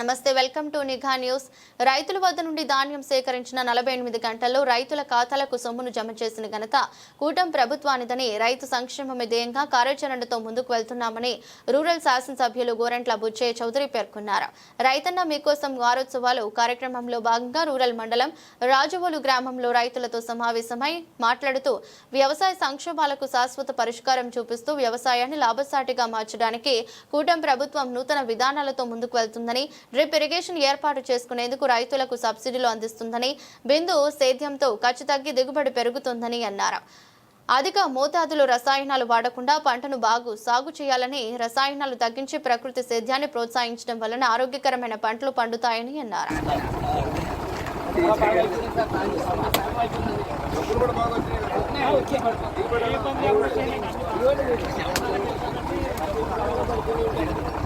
నమస్తే welcome to నిఘా news. రైతుల వద్ద నుండి ధాన్యం సేకరించిన నలభై ఎనిమిది గంటల్లో రైతుల ఖాతాలకు సొమ్మును జమ చేసిన ఘనత కూటం ప్రభుత్వానిదని రైతు సంక్షేమమే ధ్యేయంగా కార్యాచరణతో ముందుకు వెళ్తున్నామని రూరల్ శాసనసభ్యులు గోరంట్ల బుచ్చయ్య చౌదరి పేర్కొన్నారు. రైతన్న మీకోసం వారోత్సవాలు కార్యక్రమంలో భాగంగా రూరల్ మండలం రాజవోలు గ్రామంలో రైతులతో సమావేశమై మాట్లాడుతూ వ్యవసాయ సంక్షోభాలకు శాశ్వత పరిష్కారం చూపిస్తూ వ్యవసాయాన్ని లాభసాటిగా మార్చడానికి కూటం ప్రభుత్వం నూతన విధానాలతో ముందుకు వెళ్తుందని డ్రిప్ ఇరిగేషన్ ఏర్పాటు చేసుకునేందుకు రైతులకు సబ్సిడీలు అందిస్తుందని బిందు సేద్యంతో ఖర్చు తగ్గి దిగుబడి పెరుగుతుందని అన్నారు. అధిక మోతాదులో రసాయనాలు వాడకుండా పంటను బాగు సాగు చేయాలని రసాయనాలు తగ్గించి ప్రకృతి సేద్యాన్ని ప్రోత్సహించడం వలన ఆరోగ్యకరమైన పంటలు పండుతాయని అన్నారు.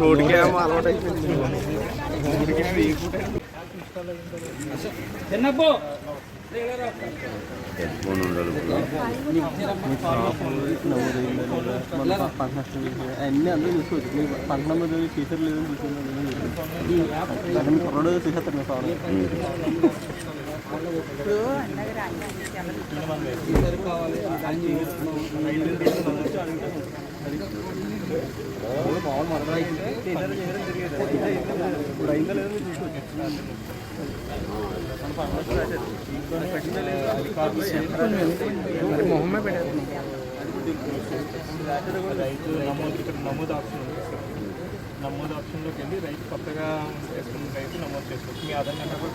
నోటికి అలవాటు అయిపోయింది చిన్నప్పు हेडफोन എന്നെ അന്ന് ന്യൂസ് വെച്ചു നീ പണ്ട് മുതൽ ടീച്ചറിൽ ഇതും ചോദിക്കുന്നത് കുറോട് സിഹത്തന്നെ സാറ് ഇന്നലെ మరి మొహమ్మే రైతు నమోదు ఇక్కడ నమోదు ఆప్షన్ ఉంది. నమోదు ఆప్షన్లోకి వెళ్ళి రైతు కొత్తగా వేసుకున్న రైతు నమోదు చేసుకోవచ్చు. మీ ఆధార్ నెంబర్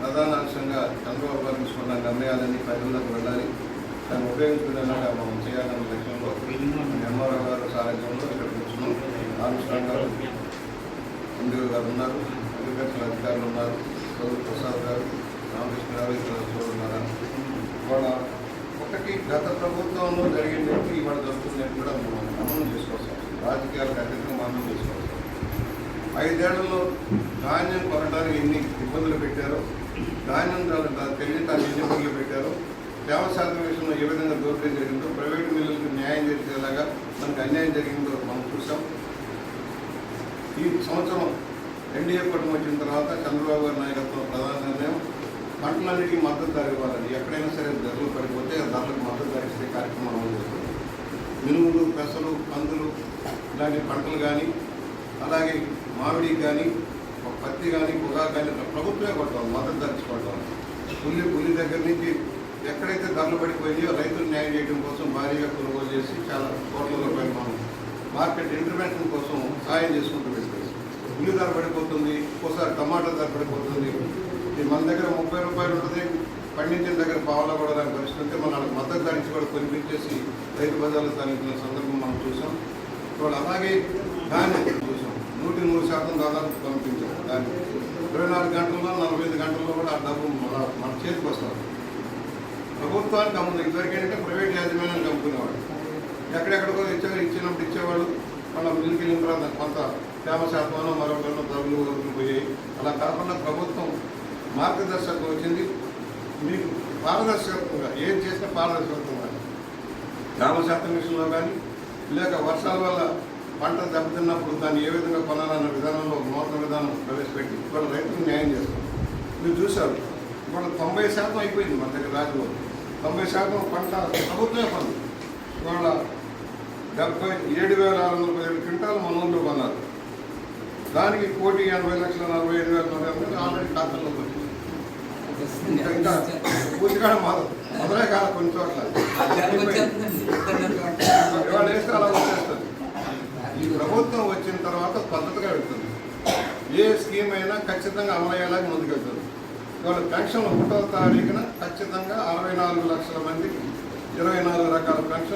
ప్రధాన అంశంగా చంద్రబాబు గారు తీసుకున్న నిర్ణయాలన్నీ ప్రజలకు వెళ్ళాలి. దాన్ని ఉపయోగించుకునేలాగా మనం చేయాలన్న లక్ష్యంలో ఎంఆర్ఓ గారు సారథ్యంలో ఇక్కడ కూర్చున్నాం. ఆనుష్ఠాన్ గారు ఇందిరా గారు ఉన్నారు అగ్రికల్చర్ అధికారులు ఉన్నారు చౌదరి ప్రసాద్ గారు రామకృష్ణ గారు ఇతర ఉన్నారు? ఇవాళ ఒకటి గత ప్రభుత్వంలో జరిగినట్టు ఇవాళ జరుగుతుందని కూడా మనం అమలు చేసుకోవచ్చు రాజకీయాలకు అతీతంగా మనం చేసుకోవచ్చు ఐదేళ్ళలో ధాన్యం కొనడానికి ఎన్ని ఇబ్బందులు పెట్టారో ధాన్యం తెలియటానికి ఎన్ని పెట్టారు పెట్టారో. శాతం విషయంలో ఏ విధంగా దోపిడీ జరిగిందో ప్రైవేట్ మిల్లులకు న్యాయం జరిగేలాగా మనకు అన్యాయం జరిగిందో మనం చూసాం ఈ సంవత్సరం ఎన్డీఏ కుటుంబం వచ్చిన తర్వాత చంద్రబాబు గారి నాయకత్వం ప్రధాన నిర్ణయం పంటలన్నిటికీ మద్దతు ధర ఇవ్వాలని. ఎక్కడైనా సరే ధరలు పడిపోతే ధరలకు మద్దతు ధర ఇచ్చే కార్యక్రమం అమలు చేస్తుంది మినుములు పెసలు పందులు ఇలాంటి పంటలు కానీ అలాగే మామిడి కానీ పత్తి కానీ పొగా కానీ ప్రభుత్వమే కొట్టాలి మద్దతు ధరించుకోవటం పుల్లి పుల్లి దగ్గర నుంచి ఎక్కడైతే ధరలు పడిపోయాయో రైతులు న్యాయం చేయడం కోసం భారీగా కొనుగోలు చేసి చాలా కోట్ల రూపాయలు మనం మార్కెట్ ఇంటర్వెన్షన్ కోసం సహాయం చేసుకుంటూ వెళ్తుంది ఉల్లి ధర పడిపోతుంది ఒక్కోసారి టమాటా ధర పడిపోతుంది. ఇది మన దగ్గర ముప్పై రూపాయలు ఉంటుంది పండించిన దగ్గర పావలా కూడా దాని పరిస్థితి ఉంటే మన వాళ్ళకి మద్దతు ధరించి కూడా కొనిపించేసి రైతు బజార్లు తగ్గించిన సందర్భం మనం చూసాం. ఇప్పుడు అలాగే దాన్ని నూటి మూడు శాతం దాదాపు పంపించాం దాన్ని ఇరవై నాలుగు గంటల్లో నలభై ఐదు గంటల్లో కూడా ఆ డబ్బు మన మన చేతికి వస్తుంది. ప్రభుత్వానికి అమ్ముంది ఇదివరకు ఏంటంటే ప్రైవేట్ యాజమాన్యానికి అమ్ముకునేవాడు ఎక్కడెక్కడికో ఇచ్చే ఇచ్చినప్పుడు ఇచ్చేవాడు మన మిల్లుకి వెళ్ళిన తర్వాత కొంత తేమ శాతంలో మరొకరిలో ధరలు పోయాయి అలా కాకుండా ప్రభుత్వం మార్గదర్శకం వచ్చింది. మీకు పారదర్శకంగా ఏం చేసినా పారదర్శకంగా తేమ శాతం విషయంలో కానీ లేక వర్షాల వల్ల పంట దెబ్బతిన్నప్పుడు దాన్ని ఏ విధంగా కొనాలన్న విధానంలో ఒక నూతన విధానం ప్రవేశపెట్టి ఇవాళ రైతులకు న్యాయం చేస్తాం మీరు చూశారు. ఇవాళ తొంభై శాతం అయిపోయింది మన దగ్గర రాజులో. తొంభై శాతం పంట ప్రభుత్వమే పండు. ఇవాళ డెబ్బై ఏడు వేల ఆరు వందల పదిహేడు క్వింటాలు మన ఊళ్ళో కొన్నారు. దానికి కోటి ఎనభై లక్షల నలభై ఐదు వేల నలభై ఎనిమిది ఆల్రెడీ ఖాతాలో వచ్చింది ఇంకా ఇంకా పూర్తిగా మొదలు కాదు కొన్ని చోట్ల. ఇవాళ వేస్తే అలా ప్రభుత్వం వచ్చిన తర్వాత పద్ధతిగా వెళ్తుంది. ఏ స్కీమ్ అయినా ఖచ్చితంగా అమలయ్యేలాగా ముందుకెళ్తుంది. ఇవాళ పెన్షన్ ఒకటో తారీఖున ఖచ్చితంగా అరవై నాలుగు లక్షల మందికి ఇరవై నాలుగు రకాల పెన్షన్